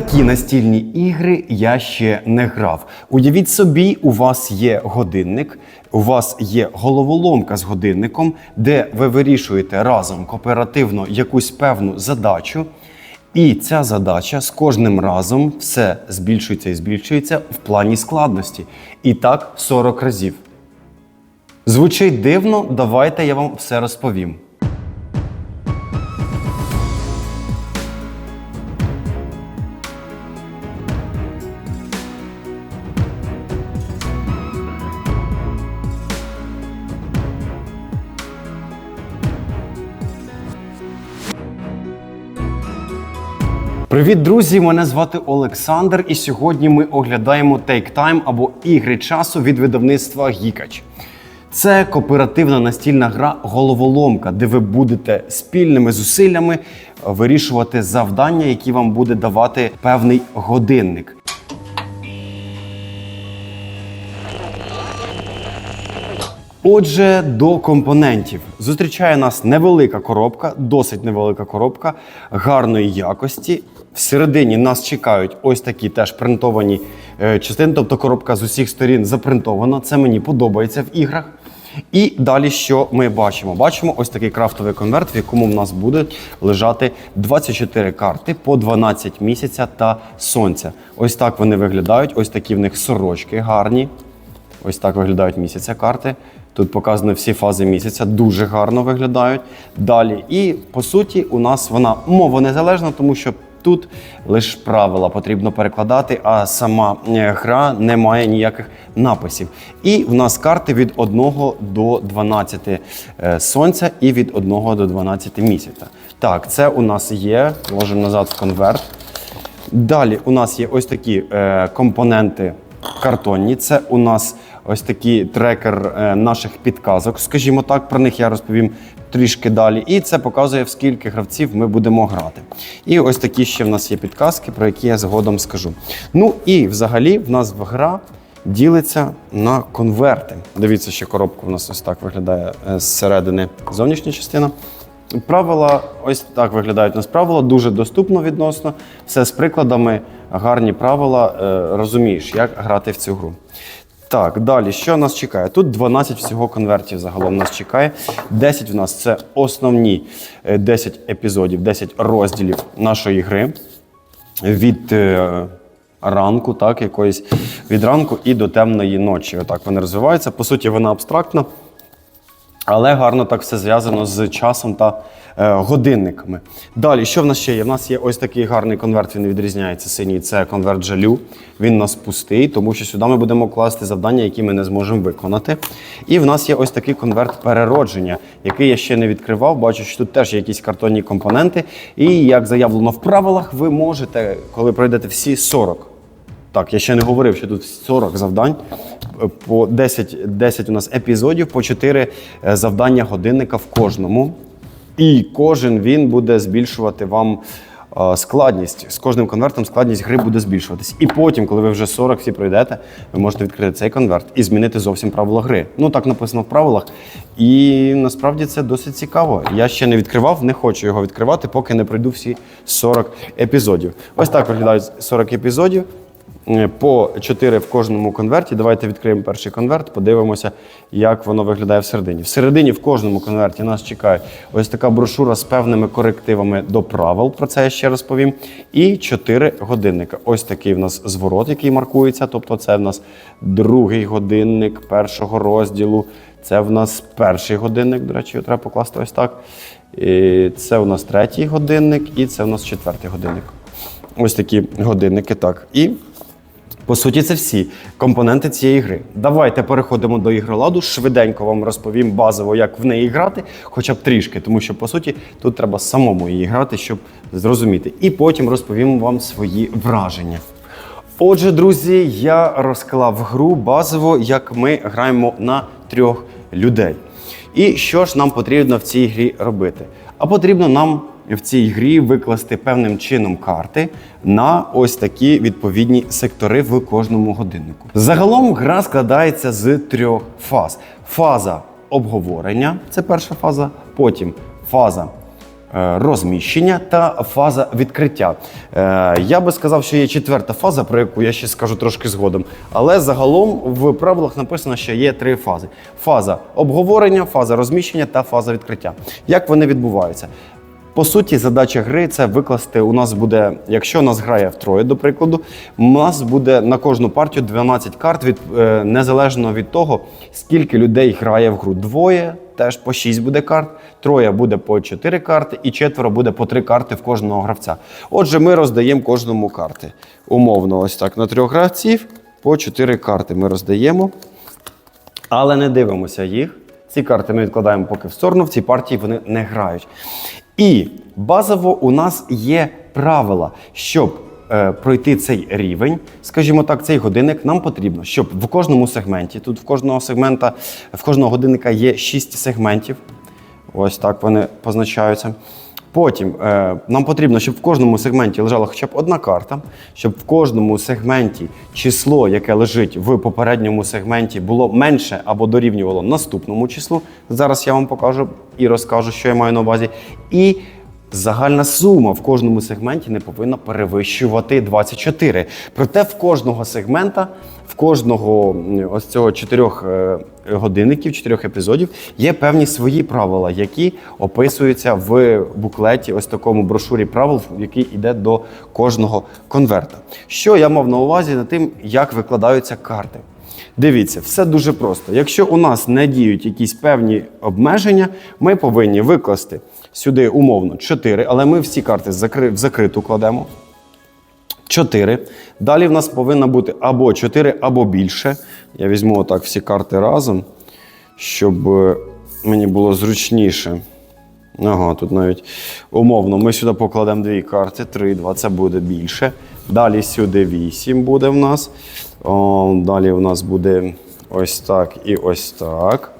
такі настільні ігри я ще не грав. Уявіть собі, у вас є годинник, у вас є головоломка з годинником, де ви вирішуєте разом кооперативно якусь певну задачу. І ця задача з кожним разом все збільшується і збільшується в плані складності. І так 40 разів. Звучить дивно, давайте я вам все розповім. Привіт, друзі! Мене звати Олександр, і сьогодні ми оглядаємо Take Time або ігри часу від видавництва Гікач. Це кооперативна настільна гра головоломка, де ви будете спільними зусиллями вирішувати завдання, які вам буде давати певний годинник. Отже, до компонентів зустрічає нас невелика коробка, досить невелика коробка гарної якості. Всередині нас чекають ось такі теж принтовані е, частини, тобто коробка з усіх сторін запринтована. Це мені подобається в іграх. І далі, що ми бачимо? Бачимо ось такий крафтовий конверт, в якому в нас будуть лежати 24 карти по 12 місяця та сонця. Ось так вони виглядають. Ось такі в них сорочки гарні. Ось так виглядають місяця карти. Тут показані всі фази місяця, дуже гарно виглядають. Далі, і по суті, у нас вона мова незалежна, тому що тут лише правила потрібно перекладати, а сама е, гра не має ніяких написів. І в нас карти від 1 до 12 е, сонця і від 1 до 12 місяця. Так, це у нас є. Ложимо назад в конверт. Далі у нас є ось такі е, компоненти картонні. Це у нас ось такий трекер наших підказок. Скажімо так, про них я розповім трішки далі. І це показує, в скільки гравців ми будемо грати. І ось такі ще в нас є підказки, про які я згодом скажу. Ну і взагалі в нас гра ділиться на конверти. Дивіться, що коробка у нас ось так виглядає е, зсередини зовнішня частина. Правила ось так виглядають у нас правила, дуже доступно відносно. Все з прикладами, гарні правила. е, Розумієш, як грати в цю гру. Так, далі, що нас чекає? Тут 12 всього конвертів загалом нас чекає. 10 в нас це основні е, 10 епізодів, 10 розділів нашої гри. Від е, ранку, так, якоїсь від ранку і до темної ночі. Отак вони розвиваються. По суті, вона абстрактна. Але гарно так все зв'язано з часом та е, годинниками. Далі, що в нас ще є? В нас є ось такий гарний конверт, він відрізняється синій. Це конверт жалю. Він у нас пустий, тому що сюди ми будемо класти завдання, які ми не зможемо виконати. І в нас є ось такий конверт переродження, який я ще не відкривав. Бачу, що тут теж є якісь картонні компоненти. І як заявлено в правилах, ви можете, коли пройдете всі 40 так, я ще не говорив, що тут 40 завдань, по 10, 10 у нас епізодів, по 4 е, завдання годинника в кожному. І кожен він буде збільшувати вам е, складність. З кожним конвертом складність гри буде збільшуватись. І потім, коли ви вже 40 всі пройдете, ви можете відкрити цей конверт і змінити зовсім правила гри. Ну так написано в правилах. І насправді це досить цікаво. Я ще не відкривав, не хочу його відкривати, поки не пройду всі 40 епізодів. Ось так виглядають 40 епізодів. Е, По 4 в кожному конверті. Давайте відкриємо перший конверт, подивимося, як воно виглядає всередині. Всередині в кожному конверті нас чекає ось така брошура з певними корективами до правил. Про це я ще розповім. І 4 годинника. Ось такий в нас зворот, який маркується. Тобто, це в нас другий годинник першого розділу. Це в нас перший годинник, до речі, його треба покласти ось так. І це у нас третій годинник, і це у нас четвертий годинник. Ось такі годинники, так. І по суті, це всі компоненти цієї гри. Давайте переходимо до ігроладу. Швиденько вам розповім базово, як в неї грати, хоча б трішки, тому що по суті тут треба самому її грати, щоб зрозуміти. І потім розповім вам свої враження. Отже, друзі, я розклав гру базово, як ми граємо на трьох людей. І що ж нам потрібно в цій грі робити? А потрібно нам в цій грі викласти певним чином карти на ось такі відповідні сектори в кожному годиннику. Загалом гра складається з трьох фаз: фаза обговорення це перша фаза, потім фаза е, розміщення та фаза відкриття. Е, Я би сказав, що є четверта фаза, про яку я ще скажу трошки згодом. Але загалом в правилах написано, що є три фази: фаза обговорення, фаза розміщення та фаза відкриття. Як вони відбуваються? По суті, задача гри це викласти. У нас буде, якщо нас грає втроє, до прикладу, у нас буде на кожну партію 12 карт, від, е, незалежно від того, скільки людей грає в гру. Двоє теж по 6 буде карт, троє буде по 4 карти, і четверо буде по 3 карти в кожного гравця. Отже, ми роздаємо кожному карти. Умовно, ось так на трьох гравців по 4 карти ми роздаємо. Але не дивимося їх. Ці карти ми відкладаємо поки в сторону, в цій партії вони не грають. І базово у нас є правила, щоб е, пройти цей рівень, скажімо так, цей годинник, нам потрібно, щоб в кожному сегменті, тут в кожного сегмента, в кожного годинника є 6 сегментів. Ось так вони позначаються. Потім е, нам потрібно, щоб в кожному сегменті лежала хоча б одна карта, щоб в кожному сегменті число, яке лежить в попередньому сегменті, було менше або дорівнювало наступному числу. Зараз я вам покажу і розкажу, що я маю на увазі. І загальна сума в кожному сегменті не повинна перевищувати 24. Проте в кожного сегмента, в кожного ось цього чотирьох е, годинників, чотирьох епізодів є певні свої правила, які описуються в буклеті, ось такому брошурі правил, який йде до кожного конверта. Що я мав на увазі над тим, як викладаються карти. Дивіться, все дуже просто. Якщо у нас не діють якісь певні обмеження, ми повинні викласти сюди умовно 4, але ми всі карти в закриту кладемо. 4. Далі в нас повинно бути або 4, або більше. Я візьму отак всі карти разом, щоб е, мені було зручніше. Ага, тут навіть умовно. Ми сюди покладемо дві карти, 3, 2, це буде більше. Далі сюди 8 буде в нас. О, далі в нас буде ось так і ось так.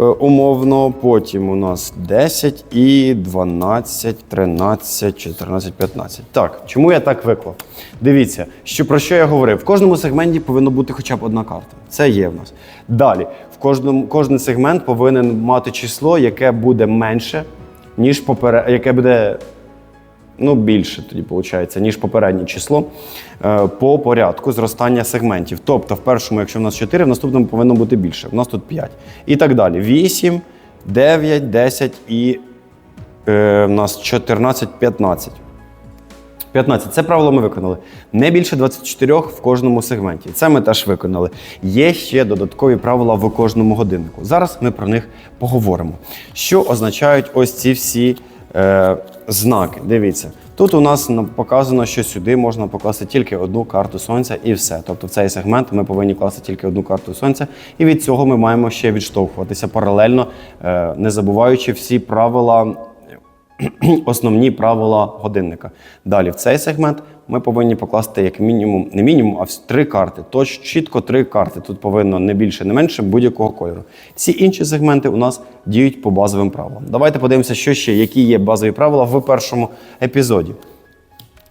Е, Умовно, потім у нас 10 і 12, 13, 14, 15. Так, чому я так виклав? Дивіться, що про що я говорив. В кожному сегменті повинна бути хоча б одна карта. Це є в нас. Далі, в кожному, кожен сегмент повинен мати число, яке буде менше, ніж попере... яке буде ну, більше тоді виходить, ніж попереднє число е, по порядку зростання сегментів. Тобто, в першому, якщо в нас 4, в наступному повинно бути більше. У нас тут 5. І так далі. 8, 9, 10 і е, в нас 14, 15. 15. Це правило ми виконали. Не більше 24 в кожному сегменті. Це ми теж виконали. Є ще додаткові правила в кожному годиннику. Зараз ми про них поговоримо. Що означають ось ці всі е, знаки? Дивіться. Тут у нас показано, що сюди можна покласти тільки одну карту сонця і все. Тобто в цей сегмент ми повинні класти тільки одну карту сонця, і від цього ми маємо ще відштовхуватися паралельно, е, не забуваючи всі правила основні правила годинника. Далі в цей сегмент ми повинні покласти як мінімум, не мінімум, а три карти. Точ чітко три карти. Тут повинно не більше, не менше будь-якого кольору. Всі інші сегменти у нас діють по базовим правилам. Давайте подивимося, що ще, які є базові правила в першому епізоді.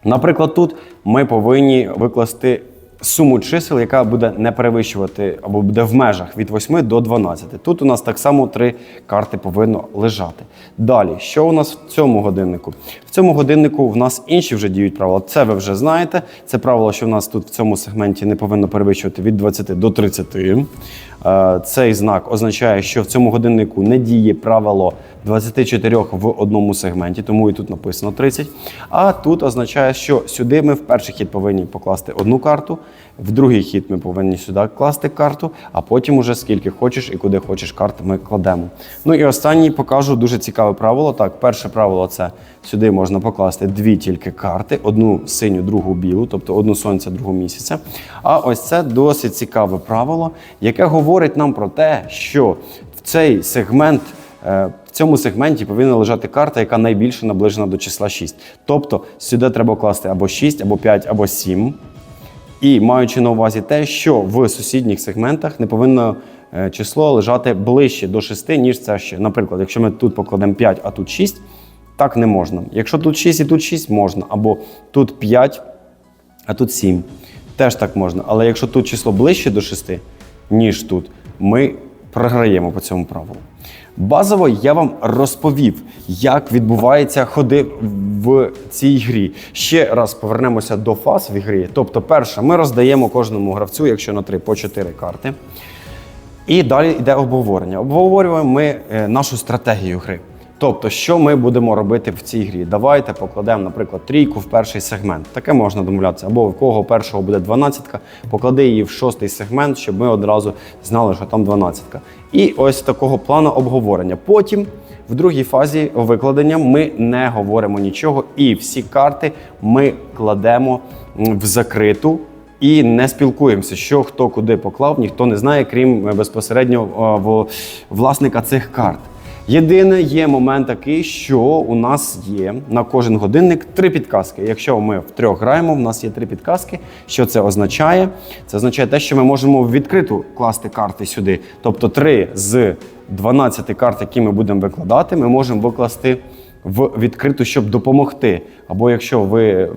Наприклад, тут ми повинні викласти суму чисел, яка буде не перевищувати або буде в межах від 8 до 12. Тут у нас так само три карти повинно лежати. Далі, що у нас в цьому годиннику? В цьому годиннику в нас інші вже діють правила. Це ви вже знаєте. Це правило, що в нас тут в цьому сегменті не повинно перевищувати від 20 до 30. Е, Цей знак означає, що в цьому годиннику не діє правило 24 в одному сегменті, тому і тут написано 30. А тут означає, що сюди ми в перший хід повинні покласти одну карту, в другий хід ми повинні сюди класти карту, а потім уже скільки хочеш і куди хочеш карт ми кладемо. Ну і останній покажу дуже цікаве правило. Так, перше правило це сюди можна покласти дві тільки карти: одну синю, другу білу, тобто одну сонця, другу місяця. А ось це досить цікаве правило, яке говорить нам про те, що в цей сегмент. е, В цьому сегменті повинна лежати карта, яка найбільше наближена до числа 6. Тобто сюди треба класти або 6, або 5, або 7. І маючи на увазі те, що в сусідніх сегментах не повинно е, число лежати ближче до 6, ніж це ще. Наприклад, якщо ми тут покладемо 5, а тут 6, так не можна. Якщо тут 6 і тут 6 можна, або тут 5, а тут 7. Теж так можна. Але якщо тут число ближче до 6, ніж тут, ми програємо по цьому правилу. Базово я вам розповів, як відбуваються ходи в цій грі. Ще раз повернемося до фаз в грі. Тобто, перше, ми роздаємо кожному гравцю, якщо на 3 по 4 карти. І далі йде обговорення. Обговорюємо ми е, нашу стратегію гри. Тобто, що ми будемо робити в цій грі? Давайте покладемо, наприклад, трійку в перший сегмент. Таке можна домовлятися. Або в кого першого буде дванадцятка, поклади її в шостий сегмент, щоб ми одразу знали, що там дванадцятка. І ось такого плану обговорення. Потім. В другій фазі викладення ми не говоримо нічого, і всі карти ми кладемо в закриту і не спілкуємося, що хто куди поклав, ніхто не знає, крім е, безпосередньо е, власника цих карт. Єдине є момент такий, що у нас є на кожен годинник три підказки. Якщо ми в трьох граємо, в нас є три підказки. Що це означає? Це означає те, що ми можемо відкриту класти карти сюди. Тобто три з 12 карт, які ми будемо викладати, ми можемо викласти в відкриту, щоб допомогти. Або якщо ви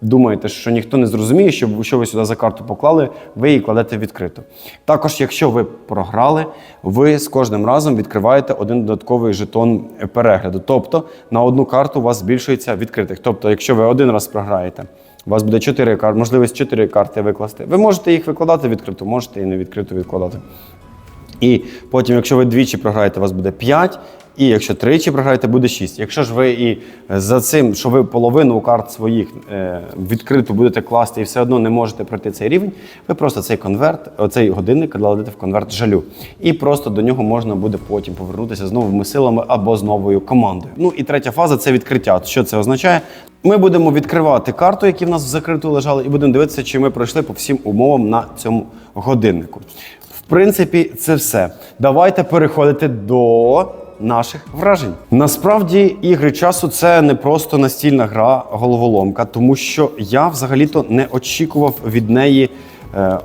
думаєте, що ніхто не зрозуміє, що, ви сюди за карту поклали, ви її кладете відкрито. Також, якщо ви програли, ви з кожним разом відкриваєте один додатковий жетон перегляду. Тобто на одну карту у вас збільшується відкритих. Тобто, якщо ви один раз програєте, у вас буде 4 карти, можливість 4 карти викласти. Ви можете їх викладати відкрито, можете і не відкрито відкладати. І потім, якщо ви двічі програєте, у вас буде 5, і якщо тричі програєте, буде 6. Якщо ж ви і за цим, що ви половину карт своїх е, відкрито будете класти і все одно не можете пройти цей рівень, ви просто цей конверт, оцей годинник кладете в конверт жалю. І просто до нього можна буде потім повернутися з новими силами або з новою командою. Ну і третя фаза це відкриття. Що це означає? Ми будемо відкривати карту, які в нас в закриту лежали, і будемо дивитися, чи ми пройшли по всім умовам на цьому годиннику. В принципі, це все. Давайте переходити до наших вражень. Насправді, ігри часу це не просто настільна гра головоломка, тому що я взагалі-то не очікував від неї. Е,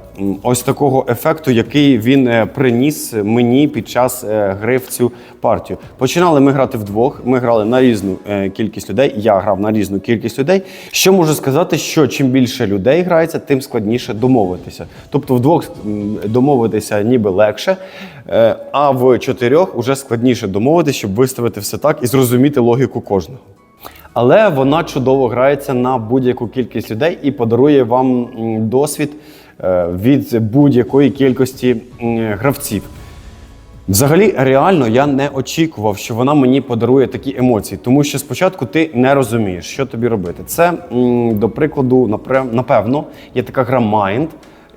Ось такого ефекту, який він е, приніс мені під час е, гри в цю партію. Починали ми грати вдвох. Ми грали на різну кількість людей. Я грав на різну кількість людей. Що можу сказати, що чим більше людей грається, тим складніше домовитися. Тобто, вдвох домовитися ніби легше, а в чотирьох вже складніше домовитися, щоб виставити все так і зрозуміти логіку кожного. Але вона чудово грається на будь-яку кількість людей і подарує вам досвід від будь-якої кількості гравців. Взагалі, реально, я не очікував, що вона мені подарує такі емоції, тому що спочатку ти не розумієш, що тобі робити. Це, до прикладу, напевно, є така гра Mind,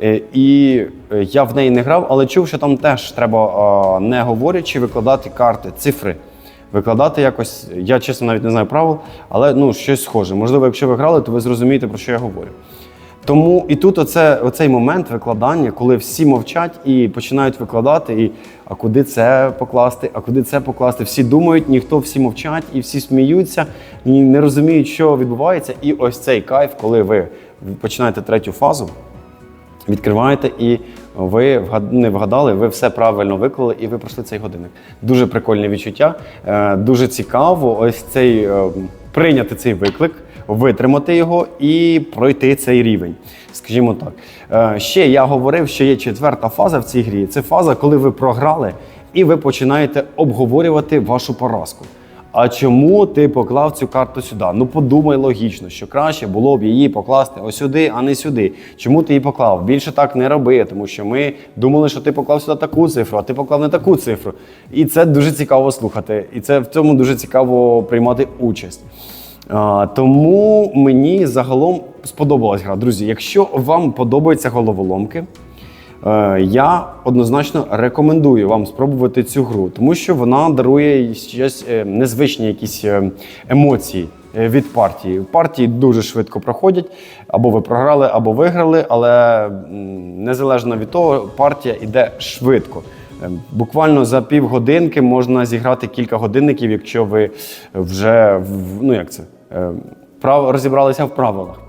е, і е, я в неї не грав, але чув, що там теж треба, е, не говорячи, викладати карти, цифри. Викладати якось, я чесно навіть не знаю правил, але ну, щось схоже. Можливо, якщо ви грали, то ви зрозумієте, про що я говорю. Тому і тут оце, оцей момент викладання, коли всі мовчать і починають викладати, і а куди це покласти, а куди це покласти. Всі думають, ніхто всі мовчать і всі сміються, і не розуміють, що відбувається. І ось цей кайф, коли ви починаєте третю фазу, відкриваєте і ви не вгадали, ви все правильно виклали і ви пройшли цей годинник. Дуже прикольне відчуття, е, дуже цікаво ось цей е, прийняти цей виклик, витримати його і пройти цей рівень. Скажімо так. Е, Ще я говорив, що є четверта фаза в цій грі. Це фаза, коли ви програли і ви починаєте обговорювати вашу поразку. А чому ти поклав цю карту сюди? Ну подумай логічно, що краще було б її покласти ось сюди, а не сюди. Чому ти її поклав? Більше так не роби, тому що ми думали, що ти поклав сюди таку цифру, а ти поклав не таку цифру. І це дуже цікаво слухати. І це в цьому дуже цікаво приймати участь. Тому мені загалом сподобалась гра. Друзі, якщо вам подобаються головоломки, Е, Я однозначно рекомендую вам спробувати цю гру, тому що вона дарує щось е, незвичні якісь е, емоції від партії. Партії дуже швидко проходять, або ви програли, або виграли, але незалежно від того, партія йде швидко. Буквально за півгодинки можна зіграти кілька годинників, якщо ви вже ну як це розібралися в правилах.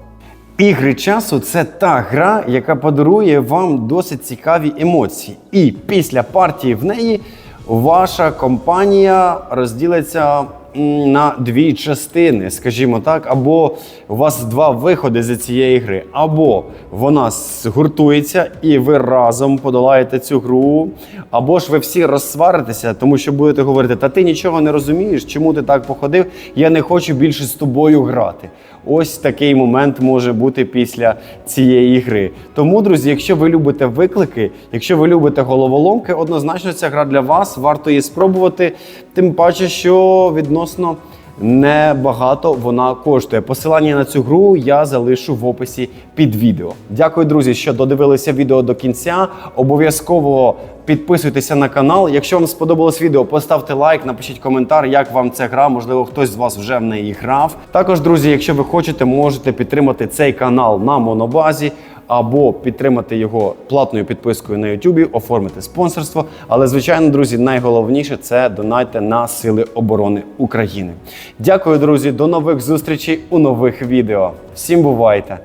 Ігри часу це та гра, яка подарує вам досить цікаві емоції. І після партії в неї ваша компанія розділиться на дві частини, скажімо так, або у вас два виходи з цієї гри, або вона згуртується і ви разом подолаєте цю гру, або ж ви всі розсваритеся, тому що будете говорити, та ти нічого не розумієш, чому ти так походив, я не хочу більше з тобою грати. Ось такий момент може бути після цієї гри. Тому, друзі, якщо ви любите виклики, якщо ви любите головоломки, однозначно ця гра для вас, варто її спробувати. Тим паче, що відносно небагато вона коштує. Посилання на цю гру я залишу в описі під відео. Дякую, друзі, що додивилися відео до кінця. Обов'язково підписуйтеся на канал. Якщо вам сподобалось відео, поставте лайк, напишіть коментар, як вам ця гра. Можливо, хтось з вас вже в неї грав. Також, друзі, якщо ви хочете, можете підтримати цей канал на монобазі. Або підтримати його платною підпискою на YouTube, оформити спонсорство. Але, звичайно, друзі, найголовніше це донайте на Сили оборони України. Дякую, друзі, до нових зустрічей у нових відео. Всім бувайте!